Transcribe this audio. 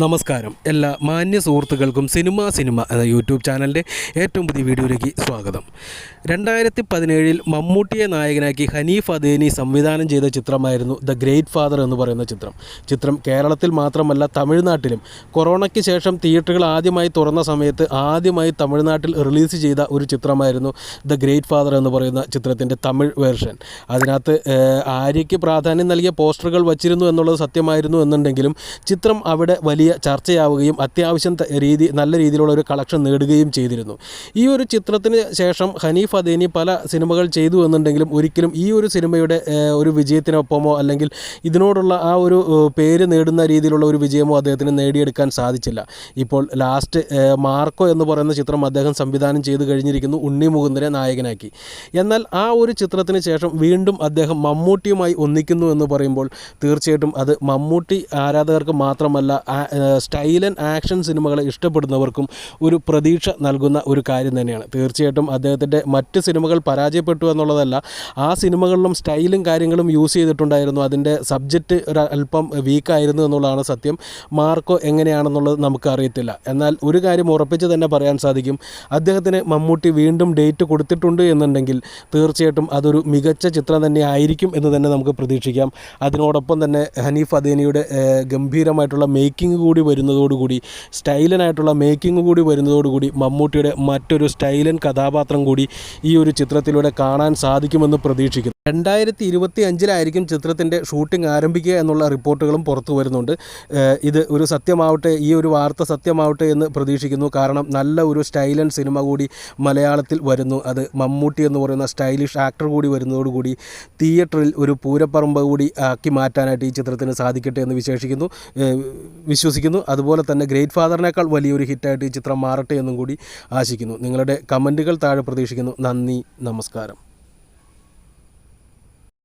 നമസ്കാരം. എല്ലാ മാന്യ സുഹൃത്തുക്കൾക്കും സിനിമ സിനിമ എന്ന യൂട്യൂബ് ചാനലിന്റെ ഏറ്റവും പുതിയ വീഡിയോയിലേക്ക് സ്വാഗതം. രണ്ടായിരത്തി പതിനേഴിൽ മമ്മൂട്ടിയെ നായകനാക്കി ഹനീഫ് അദേനി സംവിധാനം ചെയ്ത ചിത്രമായിരുന്നു ദ ഗ്രേറ്റ് ഫാദർ എന്ന് പറയുന്ന ചിത്രം. ചിത്രം കേരളത്തിൽ മാത്രമല്ല തമിഴ്നാട്ടിലും. കൊറോണയ്ക്ക് ശേഷം തിയേറ്ററുകൾ ആദ്യമായി തുറന്ന സമയത്ത് ആദ്യമായി തമിഴ്നാട്ടിൽ റിലീസ് ചെയ്ത ഒരു ചിത്രമായിരുന്നു ദ ഗ്രേറ്റ് ഫാദർ എന്ന് പറയുന്ന ചിത്രത്തിന്റെ തമിഴ് വേർഷൻ. അതിനകത്ത് ആര്യയ്ക്ക് പ്രാധാന്യം നൽകിയ പോസ്റ്ററുകൾ വച്ചിരുന്നു എന്നുള്ളത് സത്യമായിരുന്നു എന്നുണ്ടെങ്കിലും ചിത്രം അവിടെ വലിയ ചർച്ചയാവുകയും അത്യാവശ്യം രീതി നല്ല രീതിയിലുള്ള ഒരു കളക്ഷൻ നേടുകയും ചെയ്തിരുന്നു. ഈ ഒരു ചിത്രത്തിന് ശേഷം ഹനീഫ് അദേനി പല സിനിമകൾ ചെയ്തു എന്നുണ്ടെങ്കിലും ഒരിക്കലും ഈ ഒരു സിനിമയുടെ ഒരു വിജയത്തിനൊപ്പമോ അല്ലെങ്കിൽ ഇതിനോടുള്ള ആ ഒരു പേര് നേടുന്ന രീതിയിലുള്ള ഒരു വിജയമോ അദ്ദേഹത്തിന് നേടിയെടുക്കാൻ സാധിച്ചില്ല. ഇപ്പോൾ ലാസ്റ്റ് മാർക്കോ എന്ന് പറയുന്ന ചിത്രം അദ്ദേഹം സംവിധാനം ചെയ്തു കഴിഞ്ഞിരിക്കുന്നു ഉണ്ണി മുകുന്ദനെ നായകനാക്കി. എന്നാൽ ആ ഒരു ചിത്രത്തിന് ശേഷം വീണ്ടും അദ്ദേഹം മമ്മൂട്ടിയുമായി ഒന്നിക്കുന്നു എന്ന് പറയുമ്പോൾ തീർച്ചയായിട്ടും അത് മമ്മൂട്ടി ആരാധകർക്ക് മാത്രമല്ല സ്റ്റൈലൻ ആക്ഷൻ സിനിമകളെ ഇഷ്ടപ്പെടുന്നവർക്കും ഒരു പ്രതീക്ഷ നൽകുന്ന ഒരു കാര്യം തന്നെയാണ്. തീർച്ചയായിട്ടും അദ്ദേഹത്തിന്റെ മറ്റ് സിനിമകൾ പരാജയപ്പെട്ടു എന്നുള്ളതല്ല ആ സിനിമകളിലും സ്റ്റൈലും കാര്യങ്ങളും യൂസ് ചെയ്തിട്ടുണ്ടായിരുന്നു. അതിന്റെ സബ്ജക്റ്റ് ഒരു അല്പം വീക്കായിരുന്നു എന്നുള്ളതാണ് സത്യം. മാർക്കോ എങ്ങനെയാണെന്നുള്ളത് നമുക്ക് അറിയത്തില്ല. എന്നാൽ ഒരു കാര്യം ഉറപ്പിച്ച് തന്നെ പറയാൻ സാധിക്കും. അദ്ദേഹത്തിന് മമ്മൂട്ടി വീണ്ടും ഡേറ്റ് കൊടുത്തിട്ടുണ്ട് എന്നുണ്ടെങ്കിൽ തീർച്ചയായിട്ടും അതൊരു മികച്ച ചിത്രം തന്നെ ആയിരിക്കും എന്ന് തന്നെ നമുക്ക് പ്രതീക്ഷിക്കാം. അതിനോടൊപ്പം തന്നെ ഹനീഫ് അദേനിയുടെ ഗംഭീരമായിട്ടുള്ള മേക്കിംഗ് കൂടി വരുന്നതോടുകൂടി സ്റ്റൈലനായിട്ടുള്ള മേക്കിംഗ് കൂടി വരുന്നതോടുകൂടി മമ്മൂട്ടിയുടെ മറ്റൊരു സ്റ്റൈലൻ കഥാപാത്രം കൂടി ഈ ഒരു ചിത്രത്തിലൂടെ കാണാൻ സാധിക്കുമെന്ന് പ്രതീക്ഷിക്കുന്നു. രണ്ടായിരത്തി ഇരുപത്തി അഞ്ചിലായിരിക്കും ചിത്രത്തിന്റെ ഷൂട്ടിംഗ് ആരംഭിക്കുക എന്നുള്ള റിപ്പോർട്ടുകളും പുറത്തു വരുന്നുണ്ട്. ഇത് ഒരു സത്യമാവട്ടെ ഈ ഒരു വാർത്ത സത്യമാവട്ടെ എന്ന് പ്രതീക്ഷിക്കുന്നു. കാരണം നല്ല ഒരു സ്റ്റൈലൻ സിനിമ കൂടി മലയാളത്തിൽ വരുന്നു. അത് മമ്മൂട്ടി എന്ന് പറയുന്ന സ്റ്റൈലിഷ് ആക്ടർ കൂടി വരുന്നതോടുകൂടി തിയേറ്ററിൽ ഒരു പൂരപ്പറമ്പ് കൂടി ആക്കി മാറ്റാനായിട്ട് ഈ ചിത്രത്തിന് സാധിക്കട്ടെ എന്ന് വിശേഷിക്കുന്നു. വിശ്വസിക്കുന്നു. അതുപോലെ തന്നെ ഗ്രേറ്റ് ഫാദറിനേക്കാൾ വലിയൊരു ഹിറ്റായിട്ട് ഈ ചിത്രം മാറട്ടെ എന്നും കൂടി ആശിക്കുന്നു. നിങ്ങളുടെ കമന്റുകൾ താഴെ പ്രതീക്ഷിക്കുന്നു. നന്ദി. നമസ്കാരം.